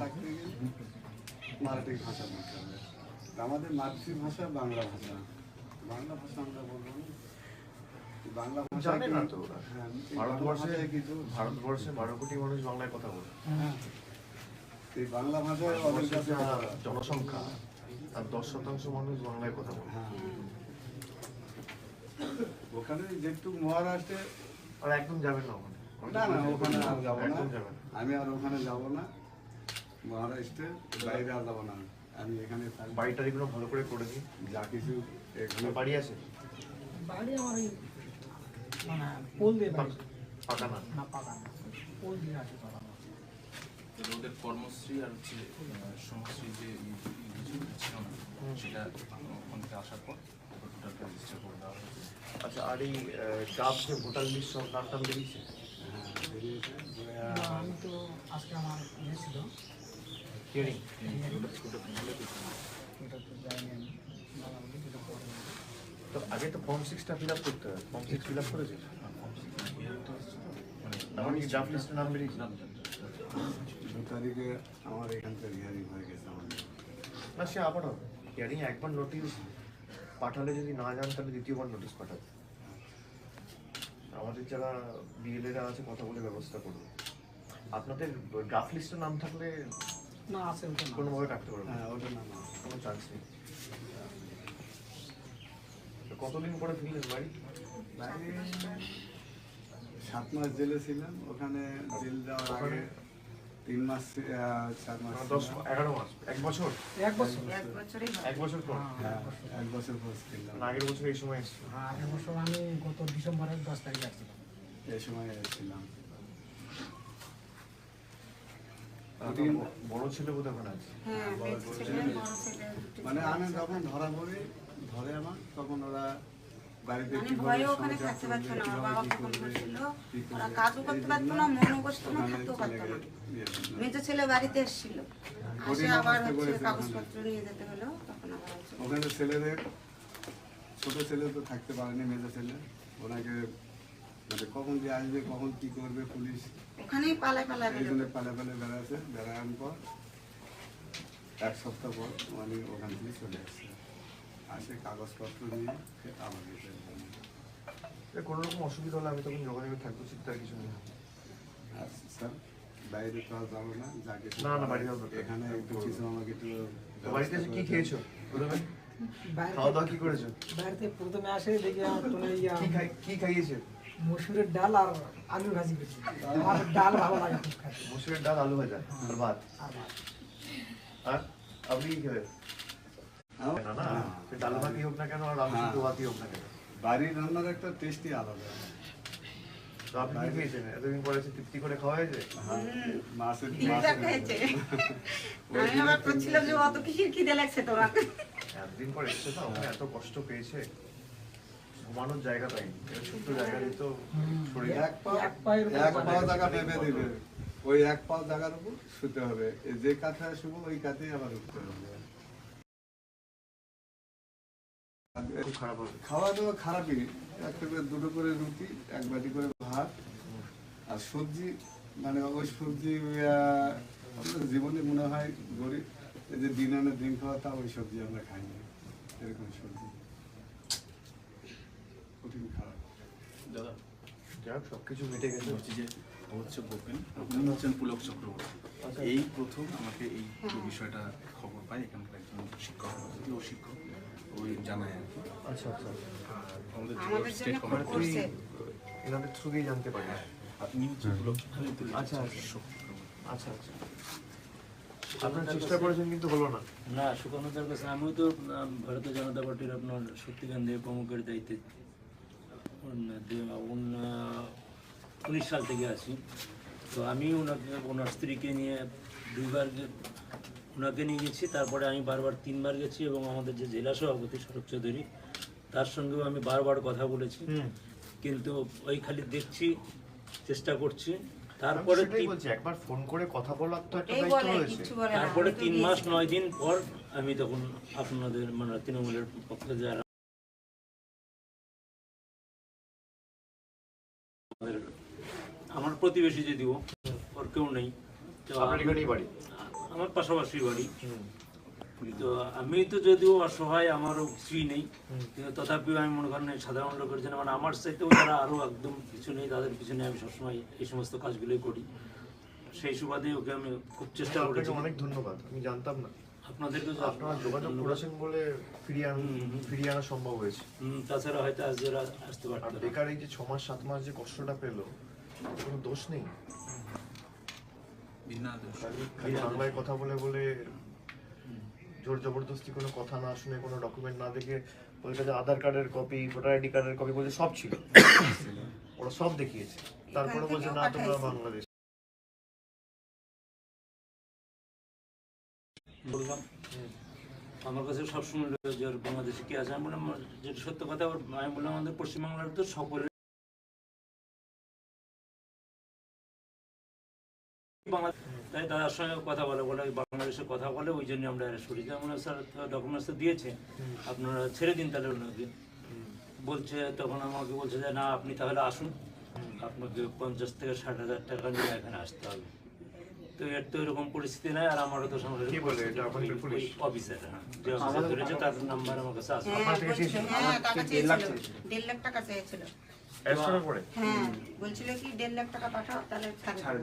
থাকতে গেলে মারাঠি ভাষা বলতে হবে। আমাদের মাতৃভাষা বাংলা ভাষা। বাংলা ভাষা আমরা বলব বাংলা ভাষা না তো হ্যাঁ ভারতবর্ষে কিছু ভারতবর্ষে বারো কোটি মানুষ বাংলায় কথা বলে। হ্যাঁ এই বাংলা ওদের কাছে জনসংখ্যা তার দশ শতাংশ মানুষ বাংলায় কথা বলে। হ্যাঁ। ওখানে যেটুকু মহারাষ্ট্রে আর একদম যাবেন না ওখানে। না না ওখানে আর যাব না। আমি আর ওখানে যাব না। মহারাষ্ট্রে বাইরে আর যাব না আমি এখানে বাড়িটার এগুলো ভালো করে করে দিই। যা কিছু বাড়ি আছে? বাড়ি আমার মানে পোল দিয়ে পাকা না? না পাকা না। পোল দিয়ে আছে পাকা ওদের কর্মশ্রী আর হচ্ছে শ্রমশ্রী যে ছিল না সেটা ওখান থেকে আসার পর টোটালটা রেজিস্টার করে দেওয়া হয়েছে। আচ্ছা আর এই কাপ যে ভোটার লিস্ট সব বেরিয়েছে হ্যাঁ, বেরিয়েছে। আমি তো আজকে আমার ইয়ে ছিল। হিয়ারিং এটা তো আগে তো ফর্ম সিক্সটা ফিল আপ করতে হয়। ফর্ম সিক্স ফিল আপ করেছে? মানে আমার কি ড্রাফট লিস্টে নাম বেরিয়েছে? দু তারিখে আমার এখান থেকে হিয়ারিং হয়ে গেছে আমাদের না সে আবার হবে। হিয়ারিং একবার নোটিশ পাঠালে যদি না যান তাহলে দ্বিতীয়বার নোটিশ পাঠাবে আমাদের যারা বিএলএরা আছে কথা বলে ব্যবস্থা করবে আপনাদের ড্রাফট লিস্টে নাম থাকলে না আছে ওটা না কোনোভাবে কাটতে পারবে। হ্যাঁ ওটা না না কোনো চান্স নেই। কতদিন পরে ফিরলেন বাড়ি? সাত মাস জেলে। ছিলাম। ওখানে জেল যাওয়ার আগে তিন মাস চার মাস দশ এগারো মাস? এক বছর? এক বছর। এক বছরই এক বছর পর? হ্যাঁ এক বছর পোস্ট ছিলাম। আগের বছর এই সময় এসেছিল হ্যাঁ আগের বছর আমি গত ডিসেম্বরের দশ তারিখে আসছিলাম। এই সময় এসেছিলাম আপনার ব- বড় ছেলে আছে। হ্যাঁ, দুটো মানে আমি যখন ধরা পড়ি ধরে আমার তখন ওরা বাড়িতে মানে ভয়ে ওখানে থাকতে পারতো না বাবা কি তখন করবে, ছিল কি ওরা কাজও করতে পারতো না মনও বসতো না থাকতেও পারতো না। গে- করলাম। মেজো ছেলে বাড়িতে এসেছিল। আসে কঠিন আবার হচ্ছে কাগজপত্র নিয়ে যেতে হলো তখন আবার ওখানে ছেলেদের ছোট ছেলে তো থাকতে পারেনি মেজো ছেলে। ওনাকে মানে কখন যে আসবে কখন কি করবে পুলিশ ওখানেই পালায় পালায় এই জন্য বেরোতো। পালে পালে বেড়াচ্ছে বেড়ানোর পর এক সপ্তাহ পর মানে ওখান থেকে চলে আসছে। আসে কাগজপত্র নিয়ে আমাকে কোনো রকম অসুবিধা হলে আমি তখন যোগাযোগে থাকব চিন্তার কিছু নেই। আর স্যার বাইরে তো আর যাব না যাকে না, না, বাড়ি যাব এখানে একটু কিছু আমাকে একটু বাড়িতে এসে কি খেয়েছো? প্রথমে? খাওয়া দাওয়া কি করেছ? বাড়িতে প্রথমে আসে দেখি আমার তো কি খাই কি খাইয়েছে? মসুরের ডাল আর আলু ভাজি করছি। আমার ডাল ভালো লাগে খুব খাইতে মসুরের ডাল আলু ভাজা আর ভাত? আর আপনি কি খাবেন না না হ্যাঁ। ডাল ভাতই হোক না কেন আর আলু সিদ্ধ ভাতই হোক না কেন? বাড়ির রান্নার একটা টেস্টই আলাদা। তো আপনি কি খেয়েছেন? এতদিন পরে এসে তৃপ্তি করে খাওয়া হয়েছে? হ্যাঁ, মাছের তিনটা খেয়েছে আমি আবার করছিলাম যে অত কিসির খিদে লাগছে তোমার একদিন পর এসছে তো এত কষ্ট পেয়েছে। ঘুমানোর জায়গা পাই এটা ছোট্ট জায়গা দিয়ে তো শরীর এক পা এক পায়ের এক পা জায়গা পেঁপে দিবে। ওই এক পা জায়গার উপর শুতে হবে। যে ওই আবার উঠতে হবে। খাওয়া দাওয়া খারাপই। একটা করে দুটো করে রুটি এক বাটি করে ভাত আর সবজি। মানে ওই সবজি আমাদের জীবনে মনে হয় গরিব এই যে দিন আনে দিন খাওয়া তা ওই সবজি আমরা খাই না এরকম সবজি। দাদা যাই হোক সবকিছু মিটে গেছে। বলছি যে ও হচ্ছে গোপেন আপনি হচ্ছেন পুলক চক্রবর্তী। আচ্ছা। এই প্রথম আমাকে এই বিষয়টা খবর পাই এখানকার একজন শিক্ষক ও শিক্ষক ওই জানায় আর কি। আচ্ছা আচ্ছা। আমাদের স্টেট কমান্ড এনাদের থ্রু দিয়ে জানতে পারি। আপনি হচ্ছে পুলক চক্রবর্তী আচ্ছা, আচ্ছা। আচ্ছা আচ্ছা। আপনার চেষ্টা করেছেন কিন্তু হলো না। না সুকান্তদার কাছে আমিও তো ভারতীয় জনতা পার্টির আপনার শক্তিকান্ত প্রমুখের দায়িত্বে উনিশ সাল থেকে আছি। তো আমি ওনাকে ওনার স্ত্রীকে নিয়ে দুইবার ওনাকে নিয়ে গেছি তারপরে আমি বারবার তিনবার গেছি এবং আমাদের যে জেলা সভাপতি শরৎ চৌধুরী তার সঙ্গেও আমি বারবার কথা বলেছি। কিন্তু ওই খালি দেখছি চেষ্টা করছি। তারপরে একবার ফোন করে কথা বলার তো একটা দায়িত্ব রয়েছে। তারপরে তিন মাস নয় দিন পর আমি তখন আপনাদের মানে তৃণমূলের পক্ষে যারা আমার প্রতিবেশী যদিও ওর কেউ নেই। তো বাড়ি? আমার পাশাপাশি বাড়ি। তো আমি তো যদিও অসহায় আমারও কিছুই নেই। কিন্তু তথাপিও আমি মনে করেন সাধারণ লোকের জন্য মানে আমার চাইতেও যারা আরও একদম কিছু নেই তাদের পিছনে আমি সবসময় এই সমস্ত কাজগুলোই করি। সেই সুবাদে ওকে আমি খুব চেষ্টা করেছি। অনেক ধন্যবাদ আমি জানতাম না। আপনাদেরকে তো আপনারা যোগাযোগ করেছেন বলে ফিরিয়ে আন ফিরিয়ে আনা সম্ভব হয়েছে। তাছাড়া হয়তো আজ এরা আসতে পারতো না। বেকার এই যে ছ মাস সাত মাস যে কষ্টটা পেল কোনো দোষ নেই? বিনা দোষ। খালি বাংলায় কথা বলে বলে জোর জবরদস্তি কোনো কথা না শুনে কোনো ডকুমেন্ট না দেখে ওদের কাছে আধার কার্ডের কপি ভোটার আইডি কার্ডের কপি বলছে সব ছিল। ওরা সব দেখিয়েছে। তারপরে বলছে না তোমরা বাংলাদেশ বললাম আমার কাছে সবসময় যে বাংলাদেশে কি আছে? আমি বললাম যেটা সত্য কথা আমি বললাম আমাদের পশ্চিমবাংলার তো সকলে তাই দাদার সঙ্গে কথা বলে বলে বাংলাদেশে কথা বলে ওই জন্য আমরা অ্যারেস্ট করি যেমন স্যার ডকুমেন্টস তো দিয়েছে আপনারা ছেড়ে দিন তাহলে ওনাকে বলছে তখন আমাকে বলছে যে না আপনি তাহলে আসুন। আপনাকে পঞ্চাশ থেকে ষাট হাজার টাকা নিয়ে এখানে আসতে হবে। তো এর তো এরকম পরিস্থিতি নাই আর আমারও তো সঙ্গে কি বলে এটা? ওখানকার পুলিশ? অফিসার হ্যাঁ যে অফিসার ধরেছে তার নাম্বার আমার কাছে আছে। হ্যাঁ, হ্যাঁ। দেড় লাখ টাকা চেয়েছিল। হ্যাঁ বলছিল কি দেড় লাখ টাকা পাঠাও তাহলে ছাড়ে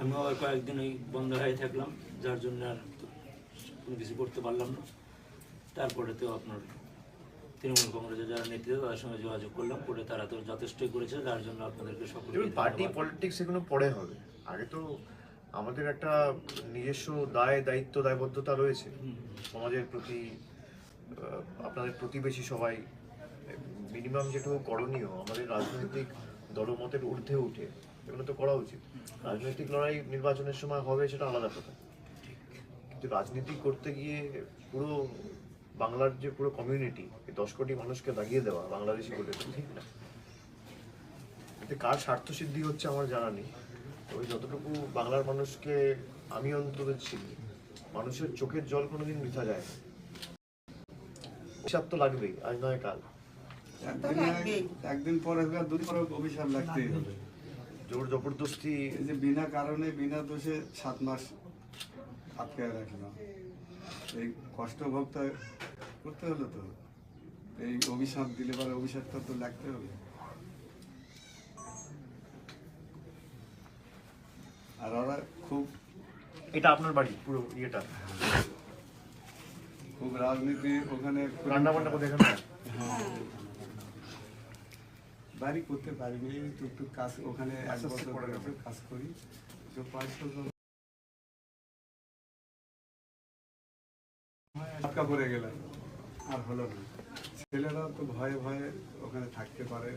আমিও কয়েকদিন ওই বন্ধ হয়ে থাকলাম যার জন্য আর কোনো কিছু করতে পারলাম না। তারপরে তো আপনার তৃণমূল কংগ্রেসের যারা নেতৃত্ব তাদের সঙ্গে যোগাযোগ করলাম করে তারা তো যথেষ্টই করেছে যার জন্য আপনাদেরকে সকলকে দেখুন পার্টি পলিটিক্স এগুলো পরে হবে। আগে তো আমাদের একটা নিজস্ব দায় দায়িত্ব দায়বদ্ধতা রয়েছে। সমাজের প্রতি আপনাদের প্রতিবেশী সবাই মিনিমাম যেটুকু করণীয় আমাদের রাজনৈতিক দলমতের ঊর্ধ্বে উঠে, এগুলো তো করা উচিত। রাজনৈতিক লড়াই নির্বাচনের সময় হবে সেটা আলাদা কথা। কিন্তু রাজনীতি করতে গিয়ে পুরো বাংলার যে পুরো কমিউনিটি দশ কোটি মানুষকে দাগিয়ে দেওয়া বাংলাদেশি বলে, ঠিক না? এতে কার স্বার্থ সিদ্ধি হচ্ছে আমার জানা নেই। ওই যতটুকু বাংলার মানুষকে আমি অন্তত চিনি মানুষের চোখের জল কোনোদিন বৃথা যায় না। হিসাব তো লাগবেই, আজ নয় কাল। একদিন পরে দুদিন পরে অভিশাপ লাগতেই হবে। জোর জবরদস্তি। এই যে বিনা কারণে বিনা দোষে সাত মাস আটকে রাখল। এই কষ্ট ভোগটা করতে হলো তো। এই অভিশাপ দিলে পরে অভিশাপটা তো লাগতে হবে। আর ওরা খুব এটা আপনার বাড়ি পুরো ইয়েটা? খুব রাজনীতি ওখানে রান্না বান্না করে দেখেন না বাড়ি করতে পারিনি টুকটুক কাজ ওখানে এক বছর। কাজ করি। তো পাঁচশো আটকা পড়ে গেলাম। আর হলো না। ছেলেরা তো ভয়ে ভয়ে ওখানে থাকতে পারে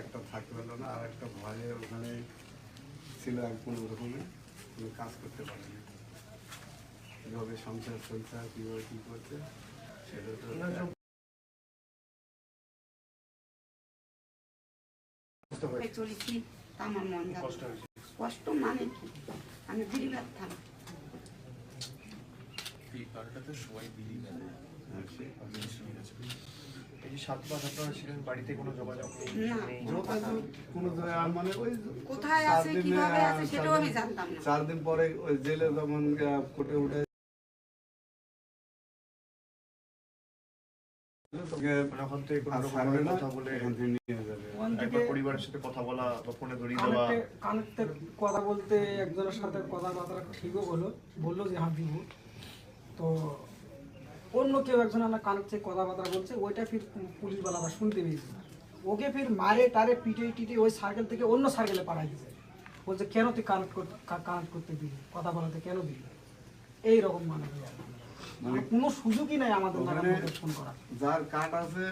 একটা থাকতে পারল না আর একটা ভয়ে ওখানে ছিল এক কোনো রকমে কোনো কাজ করতে পারেনি। কীভাবে সংসার চলছে আর কীভাবে কী করছে সেটা তো চলেছি তা আমার মন কষ্ট কষ্ট মানে কি? আমি বিড়ি ব্যথা এই পাড়াটাতে সবাই বিলি গেলে এই যে সাত মাস আপনারা ছিলেন বাড়িতে কোনো যোগাযোগ নেই যোগাযোগ কোনো মানে ওই কোথায় চার আছে, কীভাবে আছে, সেটাও আমি দিন- জানতাম না। চার দিন পরে ওই জেলে যখন কোর্টে উঠে তোকে ওখান থেকে কোনো কথা বলে এখান থেকে নিয়ে যাবে। ওখান থেকে পরিবারের সাথে কথা বলা বা ফোনে ধরিয়ে দেওয়া। কানেক্টে কানেক্টে কথা বলতে একজনের সাথে কথাবার্তা ঠিকও হলো বলল যে হ্যাঁ দিব। তো অন্য কেউ একজন আমার কানেক্টে কথাবার্তা বলছে ওইটা ফির পুলিশওয়ালারা শুনতে পেয়েছে। ওকে ফির মারে টারে পিটে টিটে ওই সার্কেল থেকে অন্য সার্কেলে পাঠাই দিয়েছে বলছে কেন তুই কানেক্ট করতে কানেক্ট করতে দিলি? কথা বলাতে কেন দিবি এই রকম মানে মানে কোনো সুযোগই নাই আমাদের ফোন করার। যার কার্ড আছে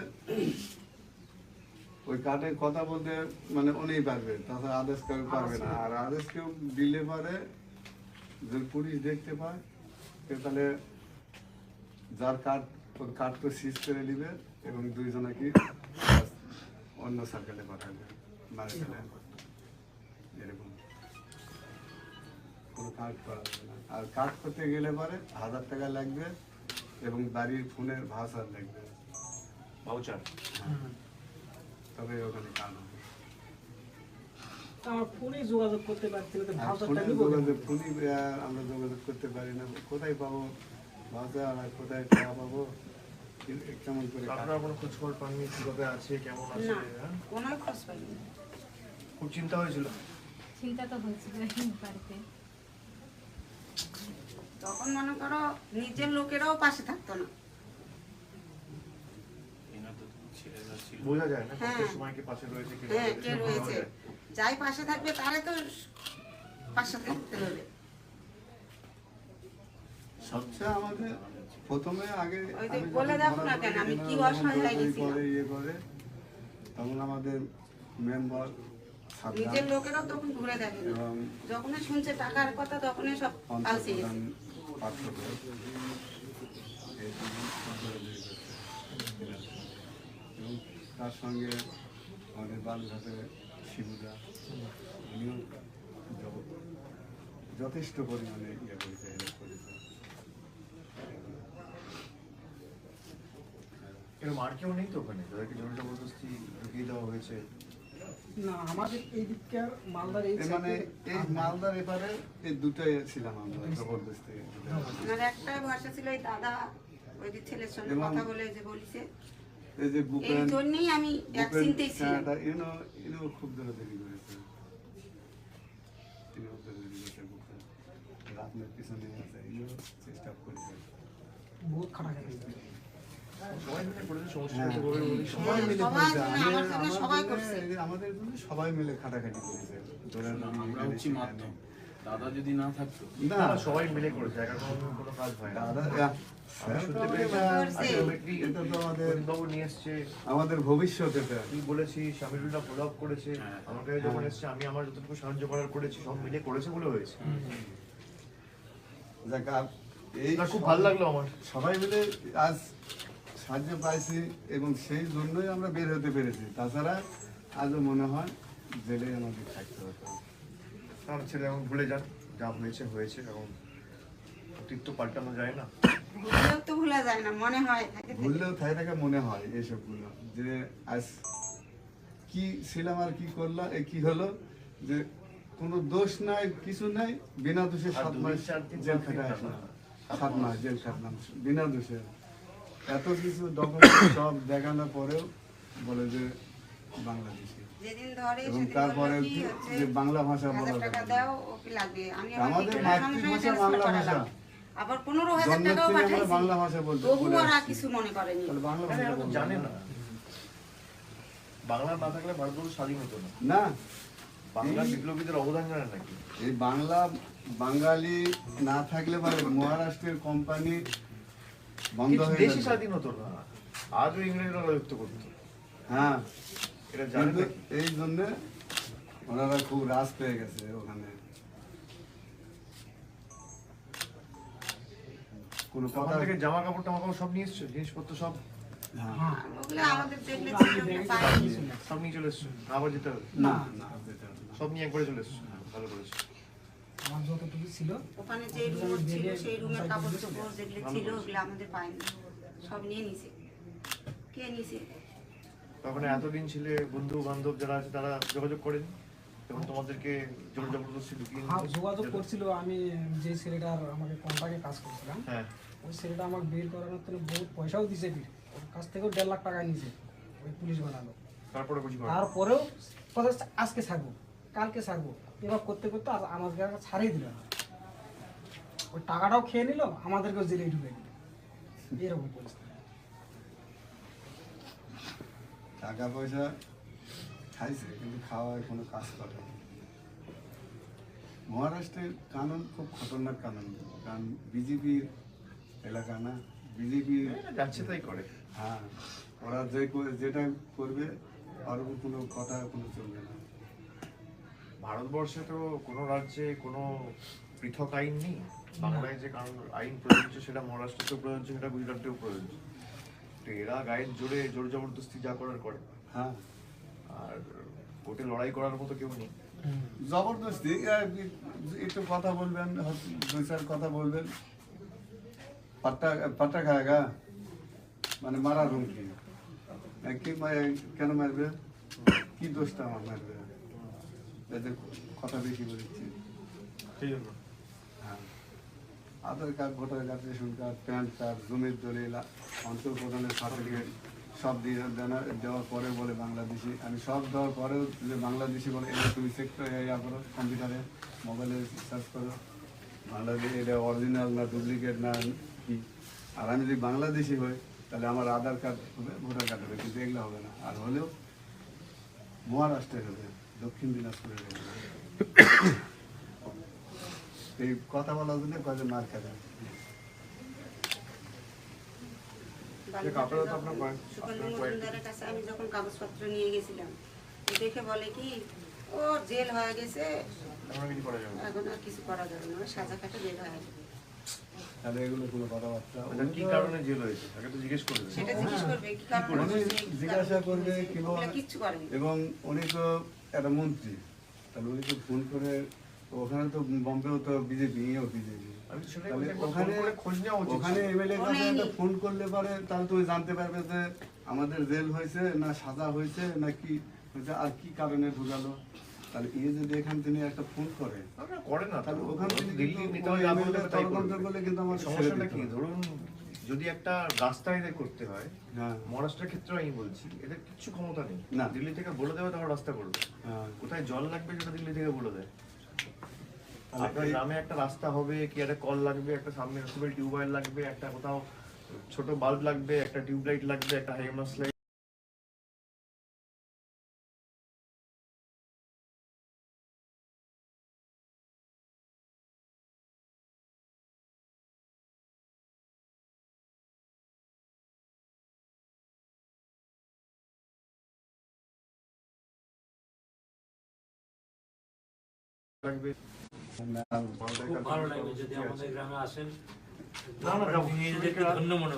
ওই কার্ডে কথা বলতে মানে উনিই পারবে তাছাড়া আদেশ কেউ পারবে না। আর আদেশ কেউ দিলে পারে যদি পুলিশ দেখতে পায় সে তাহলে যার কার্ড ওর কার্ড তো সিজ করে নিবে এবং দুইজনে কি অন্য সার্কেলে পাঠাবে মারে এরকম। কোনো কার্ড করা যাবে না। আর কার্ড করতে গেলে পরে হাজার টাকা লাগবে এবং বাড়ির ফোনের ভাষার লাগবে। ভাউচার তবে ওখানে কাজ হবে। আমার ফোনে যোগাযোগ করতে পারছি না তো আর ভাউচারটা ফোনে যোগাযোগ ফোনই আমরা যোগাযোগ করতে পারি না। কোথায় পাবো? বাজার আর কোথায় টাকা পাবো? কেমন করে আপনারা কোনো খোঁজ খবর পাননি কীভাবে আছে কেমন আছে? হ্যাঁ? কোনো খোঁজ পাইনি। খুব চিন্তা হয়েছিল? চিন্তা তো হয়েছিল বাড়িতে। তখন মনে করো নিজের লোকেরাও পাশে থাকতো না এনার তো ছেলেরা ছিল বোঝা যায় না হ্যাঁ। কত সময় কে পাশে রয়েছে কে হ্যাঁ কে রয়েছে যাই পাশে থাকবে তারে তো পাশে থাকতে হবে সবচেয়ে আমাদের প্রথমে আগে ওই যে আমি বলে যখন না কেন, আমি কি অসহায় হয়ে গেছিলাম। করে ইয়ে করে তখন আমাদের মেম্বার নিজের লোকেরাও তখন ঘুরে দেখে। যখনই শুনছে টাকার কথা তখনই সব পালসে গেছে পঞ্চপ্রধান পার্থক্য এই দুজন দৌড়াদৌড়ি করছে। এবং তার সঙ্গে আমাদের বালুঘাটে শিবুদা উনিও যথেষ্ট পরিমাণে ইয়ে করেছে হেল্প করেছে। এরকম আর কেউ নেই তো ওখানে? যাদেরকে জোর জবরদস্তি ঢুকিয়ে দেওয়া হয়েছে? না আমাদের এই দিককার মালদার এই মানে এই মালদার এপারে এই দুটাই ছিলাম আমরা জবরদস্তি। আমার একটাই ভরসা ছিল এই দাদা ওই যে ছেলের সঙ্গে কথা বলে যে বলিছে এই যে এই জন্যই আমি এক বুপেন ছিলাম। ইউনো ইউনো খুব দৌড়াদৌড়ি করেছে তিনিও দৌড়াদৌড়ি করেছে বুপেন আপনার পিছনে আছে ইউনো চেষ্টা করেছে বহুত খারাপ গেছে সবাই মিলে করেছে সমস্যা হ্যাঁ। হতে পারে বলে সবাই মিলে সবাই করেছে। মিলে, আমার আমি- জন্য আমার সবাই জন্য- করছে। এই যে আমাদের জন্য সবাই মিলে খাটাখাটি করেছে। দাদা যদি না থাকতো? না। সবাই মিলে করেছে একা কোনো কাজ হয় না। দাদা আমাদের, ভবিষ্যৎ বলেছি শামিরুল্লাহ ফলো আপ করেছে হ্যাঁ। আমার কাছে যখন এসছে আমি আমার যতটুকু সাহায্য করার করেছি সব মিলে করেছে বলে হয়েছে। এই খুব ভালো লাগল আমার। সবাই মিলে আজ সাহায্য পাইছি এবং সেই জন্যই আমরা বের হতে পেরেছি। তাছাড়া আজও মনে হয় জেলে আমাদের থাকতে হতো আমার ছেলে এখন ভুলে যান যা হয়েছে হয়েছে এখন অতীত তো পাল্টানো যায় না। ভুলেও তো ভোলা যায় না মনে হয় ভুললেও থাকে। থাকে মনে হয় এইসবগুলো যে আজ কি ছিলাম আর কি করলাম এ কি হলো যে কোনো দোষ নাই কিছু নাই বিনা দোষে সাত মাস জেল খাটা। আসলাম। সাত মাস জেল খাটলাম বিনা দোষে। এত কিছু ডকুমেন্ট সব দেখানোর পরেও বলে যে বাংলাদেশি যেদিন ধরে এবং তারপরে যে বাংলা ভাষা বলা টাকা না। দাও ও কি লাগবে। আমি আমাদের মাতৃভাষা বাংলা ভাষা। আবার টাকাও পাঠাইছি। বাংলা ভাষা বলতে তবু ওরা কিছু মনে করেনি। তাহলে বাংলা ভাষা জানে না। বাংলা না থাকলে ভারতবর্ষ স্বাধীন হতো না। না। বাংলা বিপ্লবীদের অবদান জানে নাকি? এই বাংলা বাঙালি না থাকলে মানে মহারাষ্ট্রের কোম্পানি বন্ধ হয়ে দেশই স্বাধীন হতো না। আজও ইংরেজরা রাজত্ব করতো। হ্যাঁ। কিন্তু এই জন্য ওনারা খুব রাজ পেয়ে গেছে ওখানে। কোনো কথা থেকে জামা কাপড় টামা কাপড় সব নিয়ে এসছো? জিনিসপত্র সব? হ্যাঁ। হ্যাঁ। সব নিয়ে চলে এসছো? আবার যেতে হবে? না না। সব নিয়ে একবারে চলে এসছো? ভালো করেছ। আমার যতটুকু ছিল ওখানে যে রুম ছিল সেই রুমের কাপড় চোপড় যেগুলো ছিল ওগুলো আমাদের পাইনি। সব নিয়ে নিছে। কে নিছে? তখন এতদিন ছিলে বন্ধু বান্ধব যারা আছে তারা যোগাযোগ করেন? এবং তোমাদেরকে জোর জবরদস্তি ঢুকিয়ে হ্যাঁ যোগাযোগ করছিল আমি যে ছেলেটার আমাকে কন্ট্রাক্টে কাজ করছিলাম হ্যাঁ। ওই ছেলেটা আমাকে বের করানোর জন্য বহুত পয়সাও দিছে বিল ওর কাছ থেকেও দেড় লাখ টাকা নিয়েছে ওই পুলিশ বানালো। তারপরে তারপরেও কথা আজকে ছাড়বো কালকে ছাড়বো। এবার করতে করতে আর আমাদেরকে আর ছাড়িয়ে দিল ওই টাকাটাও খেয়ে নিল আমাদেরকেও জেলে ঢুকে দিল। এরকম পরিস্থিতি। টাকা পয়সা খাইছে কিন্তু খাওয়ায় কোনো কাজ করে মহারাষ্ট্রের কানুন খুব খতরনাক কানুন। কারণ বিজেপির এলাকা না বিজেপি এরা যাচ্ছে তাই করে। হ্যাঁ ওরা যে যেটা করবে আর কোনো কথা কোনো চলবে না। ভারতবর্ষে তো কোনো রাজ্যে কোনো পৃথক আইন নেই। বাংলায় যে কারণ আইন প্রযোজ্য সেটা মহারাষ্ট্রেতেও প্রযোজ্য সেটা গুজরাটেও প্রযোজ্য। এরা গায়ের জোরে জোর জবরদস্তি যা করার করে। হ্যাঁ। আর কোর্টে লড়াই করার মতো কেউ নেই। জবরদস্তি একটু কথা বলবেন দুই চার কথা বলবেন। পাট্টা পাট্টা খায়গা মানে মারার হুমকি। কি কেন মারবে? কি দোষটা আমার মারবে? এদের কথা বেশি বলেছি। সেই জন্য হ্যাঁ Aadhaar card, voter card, ration card, PAN card, জমির দলিল অঞ্চল প্রধানের সার্টিফিকেট সব দিয়ে দেওয়ার পরে বলে বাংলাদেশি। আমি সব দেওয়ার পরেও যে বাংলাদেশি বলে, এটা তুমি চেক করে ইয়া করো কম্পিউটারে মোবাইলে সার্চ করো। বাংলাদেশ, এটা অরিজিনাল না ডুপ্লিকেট না কি? আর আমি যদি বাংলাদেশি হই, তাহলে আমার আধার কার্ড হবে, ভোটার কার্ড হবে, কিন্তু এগুলো হবে না। আর হলেও মহারাষ্ট্রের হবে, দক্ষিণ দিনাজপুরের হবে। এই কথা বলার জন্য কয়েকজন মার খেলে আপনারা তো আপনার কয়েক- সুকন্যা মজুমদারের কাছে আমি যখন কাগজপত্র নিয়ে গেছিলাম দেখে বলে কি ও জেল হয়ে গেছে। আমরা কিছু করা যাবে না। এখন আর কিছু করা যাবে না সাজা কাটে জেল হয়ে গেছে। তাহলে এগুলো কোনো কথাবার্তা। আচ্ছা, কি কারণে জেল হয়েছে? আগে তো জিজ্ঞেস করবে সেটা জিজ্ঞেস করবে কি কারণে জিজ্ঞাসা এবং উনি তো একটা মন্ত্রী তাহলে উনি তো ফোন করে ওখানে তো বম্বেও তো বিজেপি ইয়েও বিজেপি। ওখানে ফোন ওখানে এমএলএ কাছে করলে পারে তাহলে তুমি জানতে পারবে যে আমাদের জেল হয়েছে না সাজা হয়েছে না কি হয়েছে আর কি কারণে ঢুকালো। তাহলে ইয়ে যদি এখান থেকে একটা ফোন করে করে না তাহলে ওখান থেকে দিল্লির কিন্তু নেতারা ওই যা MLA বলবে তাই তদন্ত করবে। করলে কিন্তু আমার সমস্যাটা কি? ধরুন যদি একটা রাস্তায় এদের করতে হয় হ্যাঁ। মহারাষ্ট্রের ক্ষেত্রে আমি বলছি এদের কিচ্ছু ক্ষমতা নেই। না। দিল্লি থেকে বলে দেবে তারপর রাস্তা করবে। হ্যাঁ। কোথায় জল লাগবে সেটা দিল্লি থেকে বলে দেয়। আপনার এই- গ্রামে একটা রাস্তা হবে কি একটা কল লাগবে একটা সামনে টিউবওয়েল লাগবে একটা কোথাও ছোট বাল্ব লাগবে একটা টিউবলাইট লাগবে একটা হাইমাস লাইট লাগবে। খুব ভালো লাগবে যদি আমাদের গ্রামে আসেন। মনে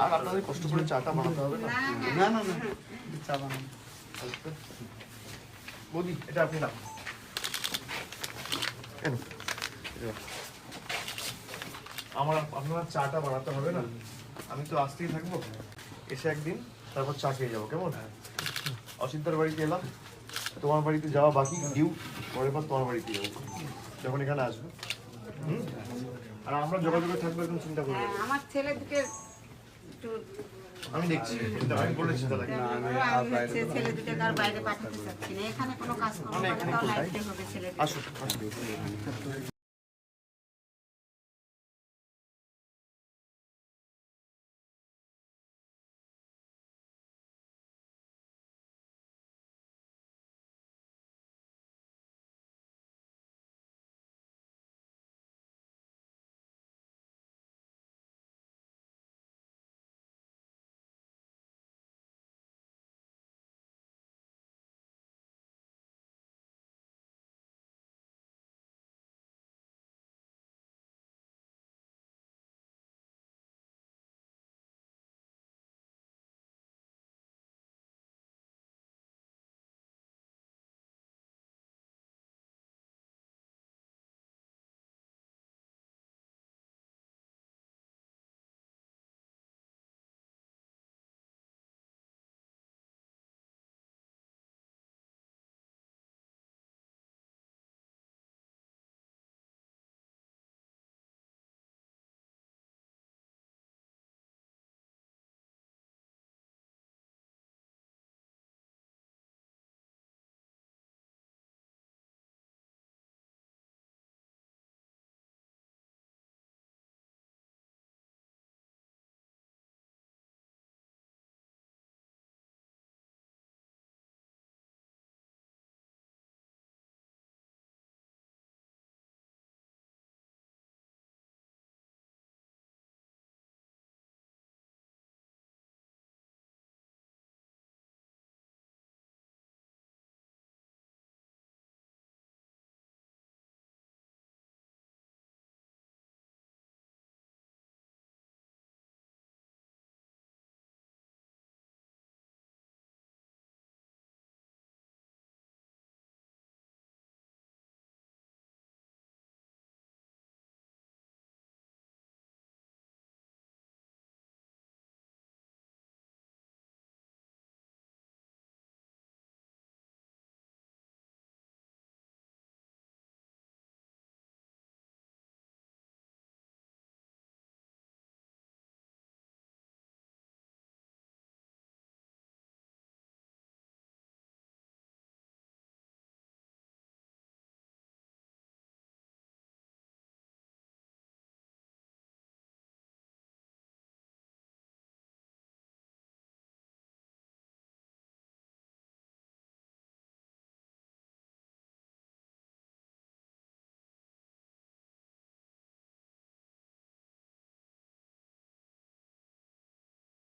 আর আপনাদের কষ্ট করে চাটা বানাতে হবে না? না চা বানান। বৌদি এটা আপনি রাখুন। আমার আপনার চাটা বানাতে হবে না? আমি তো আসতেই থাকব। এসে একদিন তারপর চা খেয়ে যাব কেমন? অসিন্তার বাড়িতে এলাম তোমার বাড়িতে যাওয়া বাকি ডিউ পরের পর তোমার বাড়িতে যাব। যখন এখানে আসবে? আর আমরা যোগাযোগে থাকব একদম চিন্তা করব হ্যাঁ, আমার ছেলেদেরকে একটু আমি দেখছি। কিন্তু আমি বলেছি দাদাকে আমি আমি আর বাইরে হচ্ছে ছেলে দুটো আর বাইরে পাঠাতে চাচ্ছি না। এখানে কোনো কাজ করব না